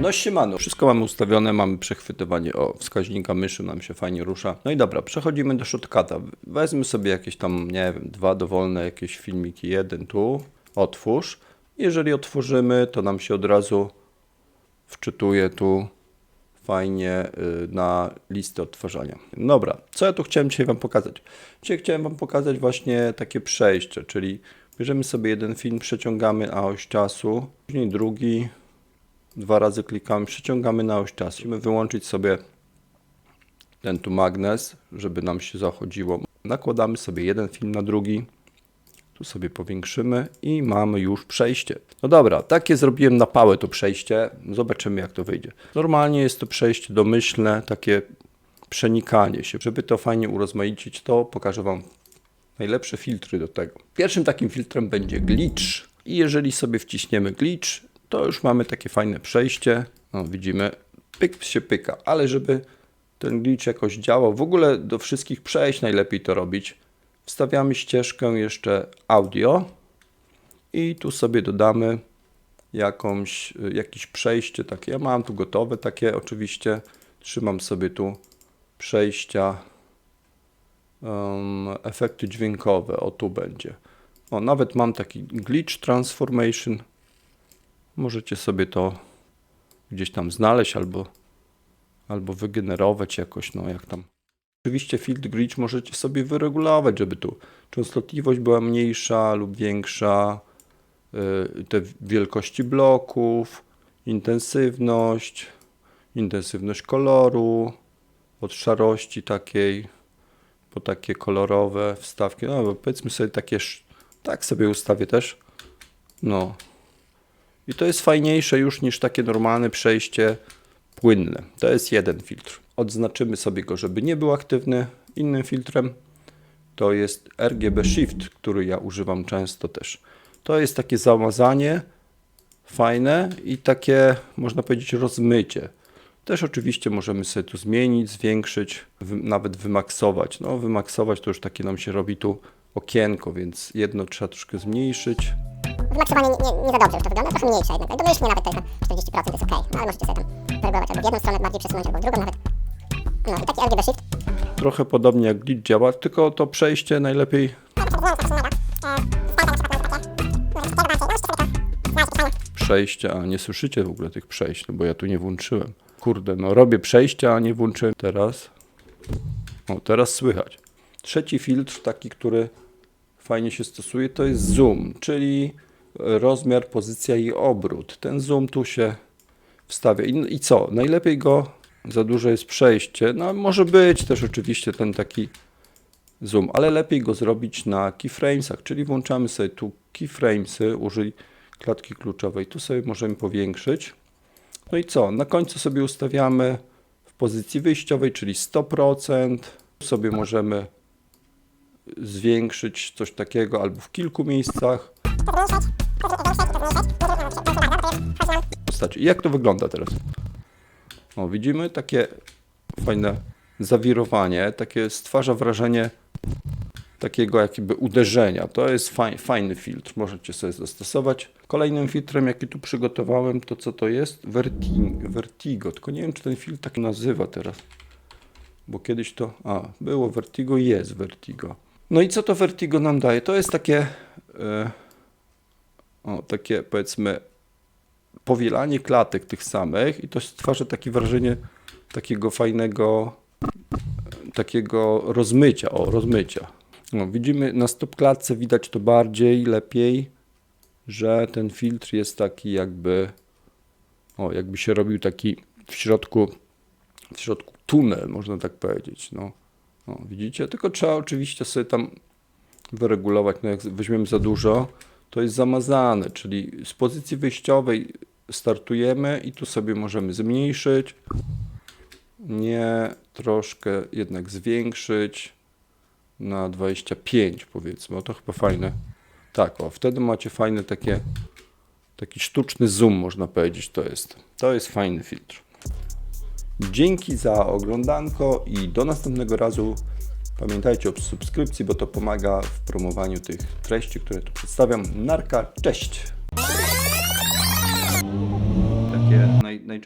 No siemano, wszystko mamy ustawione, mamy przechwytywanie o wskaźnika myszy, nam się fajnie rusza. No i dobra, przechodzimy do shortcuta. Wezmę sobie jakieś tam, nie wiem, dwa dowolne jakieś filmiki, jeden tu, otwórz. Jeżeli otworzymy, to nam się od razu wczytuje tu fajnie y, na listę odtwarzania. Dobra, co ja tu chciałem dzisiaj Wam pokazać? Dzisiaj chciałem Wam pokazać właśnie takie przejście, czyli bierzemy sobie jeden film, przeciągamy na oś czasu, później drugi, dwa razy klikamy, przeciągamy na oś czasu. Musimy wyłączyć sobie ten tu magnes, żeby nam się zachodziło. Nakładamy sobie jeden film na drugi, tu sobie powiększymy i mamy już przejście. No dobra, takie zrobiłem na pałę to przejście. Zobaczymy jak to wyjdzie. Normalnie jest to przejście domyślne, takie przenikanie się. Żeby to fajnie urozmaicić, to pokażę Wam najlepsze filtry do tego. Pierwszym takim filtrem będzie glitch. I jeżeli sobie wciśniemy glitch, to już mamy takie fajne przejście. No, widzimy, pyk się pyka, ale żeby ten glitch jakoś działał, w ogóle do wszystkich przejść najlepiej to robić. Wstawiamy ścieżkę jeszcze audio i tu sobie dodamy jakąś, jakieś przejście takie. Ja mam tu gotowe takie oczywiście. Trzymam sobie tu przejścia, um, efekty dźwiękowe. O tu będzie. O, nawet mam taki glitch transformation. Możecie sobie to gdzieś tam znaleźć albo, albo wygenerować jakoś, no jak tam. Oczywiście filtr glitch możecie sobie wyregulować, żeby tu częstotliwość była mniejsza lub większa, yy, te wielkości bloków, intensywność, intensywność koloru, od szarości takiej po takie kolorowe wstawki. No powiedzmy sobie takie, tak sobie ustawię też. No. I to jest fajniejsze już niż takie normalne przejście płynne. To jest jeden filtr. Odznaczymy sobie go, żeby nie był aktywny. Innym filtrem to jest RGB Shift, który ja używam często też. To jest takie zamazanie fajne i takie, można powiedzieć, rozmycie. Też oczywiście możemy sobie tu zmienić, zwiększyć, nawet wymaksować. No, wymaksować to już takie nam się robi tu okienko, więc jedno trzeba troszkę zmniejszyć. Wymaksowanie nie, nie, nie za dobrze już to wygląda, trochę mniejsze jednak. Domyślnie nawet to jest na 40% jest ok, no ale możecie sobie tam wyregulować albo w jedną stronę bardziej przesunąć, albo w drugą nawet. No i taki RGB Shift. Trochę podobnie jak glitch działa, tylko to przejście najlepiej przejścia, a nie słyszycie w ogóle tych przejść, no bo ja tu nie włączyłem. Kurde, no robię przejścia, a nie włączyłem. Teraz, o teraz słychać. Trzeci filtr, taki, który fajnie się stosuje, to jest zoom, czyli rozmiar, pozycja i obrót. Ten zoom tu się wstawia. I, i co? Najlepiej go, za dużo jest przejście, no może być też oczywiście ten taki zoom, ale lepiej go zrobić na keyframesach, czyli włączamy sobie tu keyframesy, użyj klatki kluczowej, tu sobie możemy powiększyć. No i co? Na końcu sobie ustawiamy w pozycji wyjściowej, czyli 100%. Tu sobie możemy zwiększyć coś takiego albo w kilku miejscach. Postaci. Jak to wygląda teraz? O, widzimy takie fajne zawirowanie, takie stwarza wrażenie takiego jakby uderzenia. To jest faj, fajny filtr, możecie sobie zastosować. Kolejnym filtrem, jaki tu przygotowałem, to co to jest? Verti, Vertigo, tylko nie wiem, czy ten filtr tak nazywa teraz. Bo kiedyś to, a, było Vertigo, jest Vertigo. No i co to Vertigo nam daje? To jest takie, e, o, takie powiedzmy powielanie klatek tych samych i to stwarza takie wrażenie takiego fajnego, takiego rozmycia, o, rozmycia. No, widzimy na stopklatce widać to bardziej, lepiej, że ten filtr jest taki jakby, o, jakby się robił taki w środku, w środku tunel, można tak powiedzieć, no. Widzicie? Tylko trzeba oczywiście sobie tam wyregulować, no jak weźmiemy za dużo, to jest zamazane, czyli z pozycji wyjściowej startujemy i tu sobie możemy zmniejszyć, nie, troszkę jednak zwiększyć, na 25 powiedzmy, o to chyba fajne. Tak, o, wtedy macie fajne takie, taki sztuczny zoom można powiedzieć to jest. To jest fajny filtr. Dzięki za oglądanko i do następnego razu. Pamiętajcie o subskrypcji, bo to pomaga w promowaniu tych treści, które tu przedstawiam. Narka, cześć!